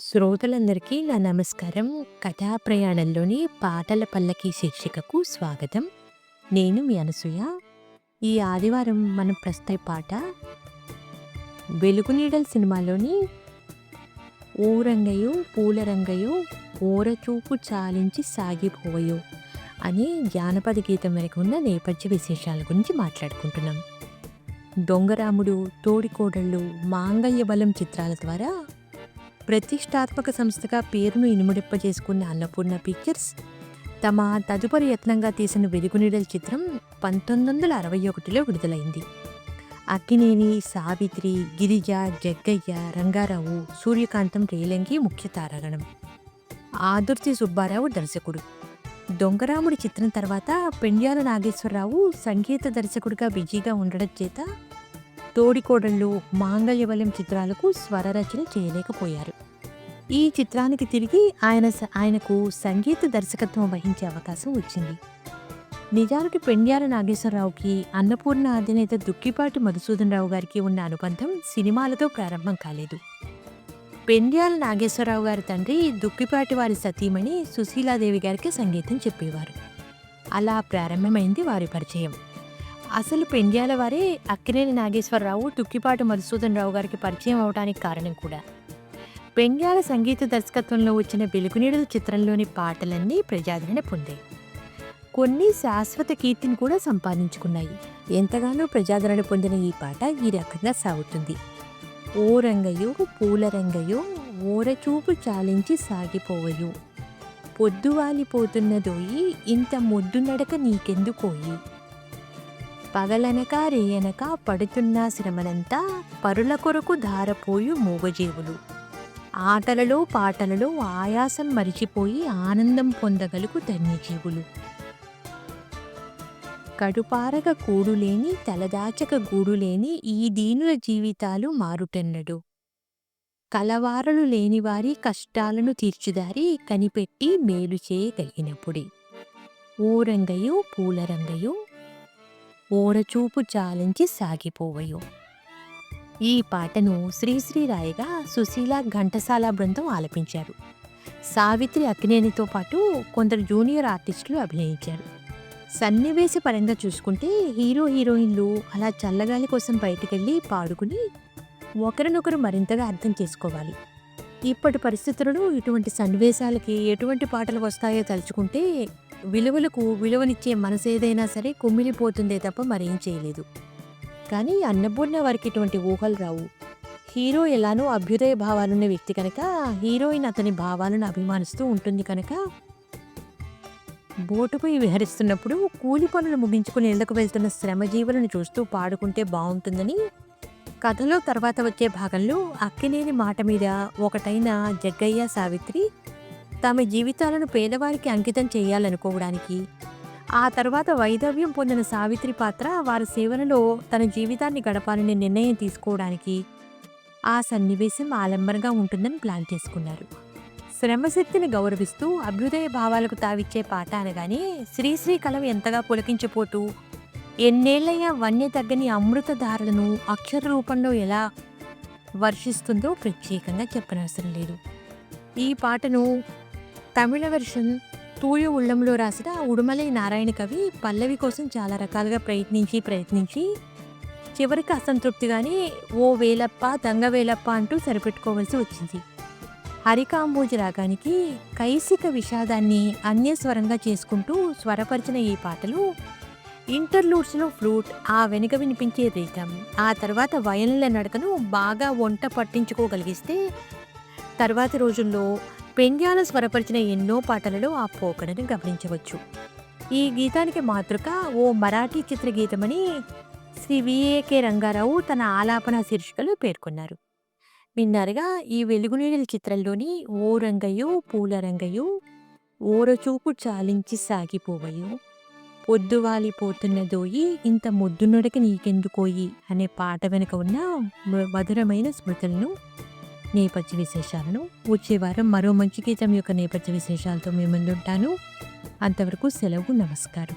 శ్రోతలందరికీ నా నమస్కారం. కథా ప్రయాణంలోని పాటల పల్లకి శీర్షికకు స్వాగతం. నేను మీ అనసూయ. ఈ ఆదివారం మనం ప్రస్తుత పాట వెలుగునీడల్ సినిమాలోని ఊరంగయో పూలరంగయో ఓరచూపు చాలించి సాగిపోయో అనే జానపద గీతం వెనక ఉన్న నేపథ్య విశేషాల గురించి మాట్లాడుకుంటున్నాం. దొంగరాముడు తోడికోడళ్ళు మాంగళ్య బలం చిత్రాల ద్వారా ప్రతిష్టాత్మక సంస్థగా పేరును ఇనుముడిప్పజేసుకున్న అన్నపూర్ణ పిక్చర్స్ తమ తదుపరి యత్నంగా తీసిన వెలుగునీడల చిత్రం పంతొమ్మిది వందల అరవై ఒకటిలో విడుదలైంది. అక్కినేని సావిత్రి గిరిజ జగ్గయ్య రంగారావు సూర్యకాంతం రేలంగి ముఖ్య తారాగణం. ఆదుర్తి సుబ్బారావు దర్శకుడు. దొంగరాముడి చిత్రం తర్వాత పెండ్యాల నాగేశ్వరరావు సంగీత దర్శకుడిగా బిజీగా ఉండడం చేత తోడికోడళ్ళు మాంగళ్యవల్యం చిత్రాలకు స్వరరచన చేయలేకపోయారు. ఈ చిత్రానికి తిరిగి ఆయన స- ఆయనకు సంగీత దర్శకత్వం వహించే అవకాశం వచ్చింది. నిజానికి పెండ్యాల నాగేశ్వరరావుకి అన్నపూర్ణ అధినేత దుక్కిపాటి మధుసూదనరావు గారికి ఉన్న అనుబంధం సినిమాలతో ప్రారంభం కాలేదు. పెండ్యాల నాగేశ్వరరావు గారి తండ్రి దుక్కిపాటి వారి సతీమణి సుశీలాదేవి గారికి సంగీతం చెప్పేవారు. అలా ప్రారంభమైంది వారి పరిచయం. అసలు పెండ్యాల వారే అక్కినేని నాగేశ్వరరావు దుక్కిపాటి మధుసూదన్ రావు గారికి పరిచయం అవడానికి కారణం కూడా. పెండ్యాల సంగీత దర్శకత్వంలో వచ్చిన వెలుగునీడల చిత్రంలోని పాటలన్నీ ప్రజాదరణ పొందాయి. కొన్ని శాశ్వత కీర్తిని కూడా సంపాదించుకున్నాయి. ఎంతగానో ప్రజాదరణ పొందిన ఈ పాట ఈ రకంగా సాగుతుంది. ఓ రంగయో పూల రంగయో ఓరచూపు చాలించి సాగిపోవయు పొద్దువాలిపోతున్నదోయి ఇంత మొద్దు నడక నీకెందుకోయి? పగలనక రేయనక పడుతున్న శ్రమనంతా పరుల కొరకు ధారపోయు మూగజీవులు. ఆటలలో పాటలలో ఆయాసం మరిచిపోయి ఆనందం పొందగలుగు ధన్యజీవులు. కడుపారగ కూడులేని తలదాచక గూడులేని ఈ దీనుల జీవితాలు మారుటెన్నడు. కలవారలు లేనివారి కష్టాలను తీర్చిదారి కనిపెట్టి మేలు చేయగలిగినప్పుడే. ఓరంగయో పూలరంగయో ఓరచూపు చాలించి సాగిపోవయో. ఈ పాటను శ్రీశ్రీ రాయగా సుశీల ఘంటసాల బృందం ఆలపించారు. సావిత్రి అక్కినేనితో పాటు కొందరు జూనియర్ ఆర్టిస్టులు అభినయించారు. సన్నివేశ పరంగా చూసుకుంటే హీరో హీరోయిన్లు అలా చల్లగాలి కోసం బయటకెళ్ళి పాడుకుని ఒకరినొకరు మరింతగా అర్థం చేసుకోవాలి. ఇప్పటి పరిస్థితులలో ఇటువంటి సన్నివేశాలకి ఎటువంటి పాటలు వస్తాయో తలుచుకుంటే విలువలకు విలువనిచ్చే మనసు ఏదైనా సరే కుమ్మిలిపోతుందే తప్ప మరేం చేయలేదు. కానీ అన్నపూర్ణ వారికి ఇటువంటి ఊహలు రావు. హీరో ఎలానో అభ్యుదయ భావాలున్న వ్యక్తి కనుక హీరోయిన్ అతని భావాలను అభిమానిస్తూ ఉంటుంది కనుక బోటుపై విహరిస్తున్నప్పుడు కూలి పనులు ముగించుకుని ఇళ్ళకు వెళ్తున్న శ్రమజీవులను చూస్తూ పాడుకుంటే బాగుంటుందని కథలో తర్వాత వచ్చే భాగంలో అక్కినేని మాట మీద ఒకటైన జగ్గయ్య సావిత్రి తమ జీవితాలను పేదవారికి అంకితం చేయాలనుకోవడానికి ఆ తర్వాత వైదవ్యం పొందిన సావిత్రి పాత్ర వారి సేవనలో తన జీవితాన్ని గడపాలని నిర్ణయం తీసుకోవడానికి ఆ సన్నివేశం ఆలంబనగా ఉంటుందని ప్లాన్ చేసుకున్నారు. శ్రమశక్తిని గౌరవిస్తూ అభ్యుదయ భావాలకు తావిచ్చే పాట అనగానే శ్రీశ్రీ కలం ఎంతగా పులకించిపోతూ ఎన్నేళ్ళయ్యా వన్య తగ్గని అమృతధారలను అక్షర రూపంలో ఎలా వర్షిస్తుందో ప్రత్యేకంగా చెప్పనవసరం లేదు. ఈ పాటను తమిళ వెర్షన్ తూయ ఉళ్ళంలో రాసిన ఉడుమలై నారాయణ కవి పల్లవి కోసం చాలా రకాలుగా ప్రయత్నించి ప్రయత్నించి చివరికి అసంతృప్తిగానే ఓ వేలప్ప దంగ వేలప్ప అంటూ సరిపెట్టుకోవాల్సి వచ్చింది. హరికాంబోజ రాగానికి కైసిక విషాదాన్ని అన్యస్వరంగా చేసుకుంటూ స్వరపరిచిన ఈ పాటలు ఇంటర్లూడ్స్లో ఫ్లూట్ ఆ వెనుక వినిపించే రీతం ఆ తర్వాత వయన్ల నడకను బాగా వంట పట్టించుకోగలిగిస్తే తర్వాతి రోజుల్లో పెంగ్యాల స్వరపరిచిన ఎన్నో పాటలలో ఆ పోకడను గమనించవచ్చు. ఈ గీతానికి మాతృక ఓ మరాఠీ చిత్రగీతమని శ్రీ విఏకే రంగారావు తన ఆలాపన శీర్షికలో పేర్కొన్నారు. విన్నారుగా ఈ వెలుగునీడల చిత్రంలోని ఓ రంగయ్యో పూల రంగయ్యో ఓరచూపు చాలించి సాగిపోవయో దోయి ఇంత ముద్దునొడక నీకెందుకోయి అనే పాట వెనుక ఉన్న మధురమైన స్మృతులను నేపథ్య విశేషాలను వచ్చేవారం మరో మంచి గీతం యొక్క నేపథ్య విశేషాలతో మీ ముందుంటాను. అంతవరకు సెలవు నమస్కారం.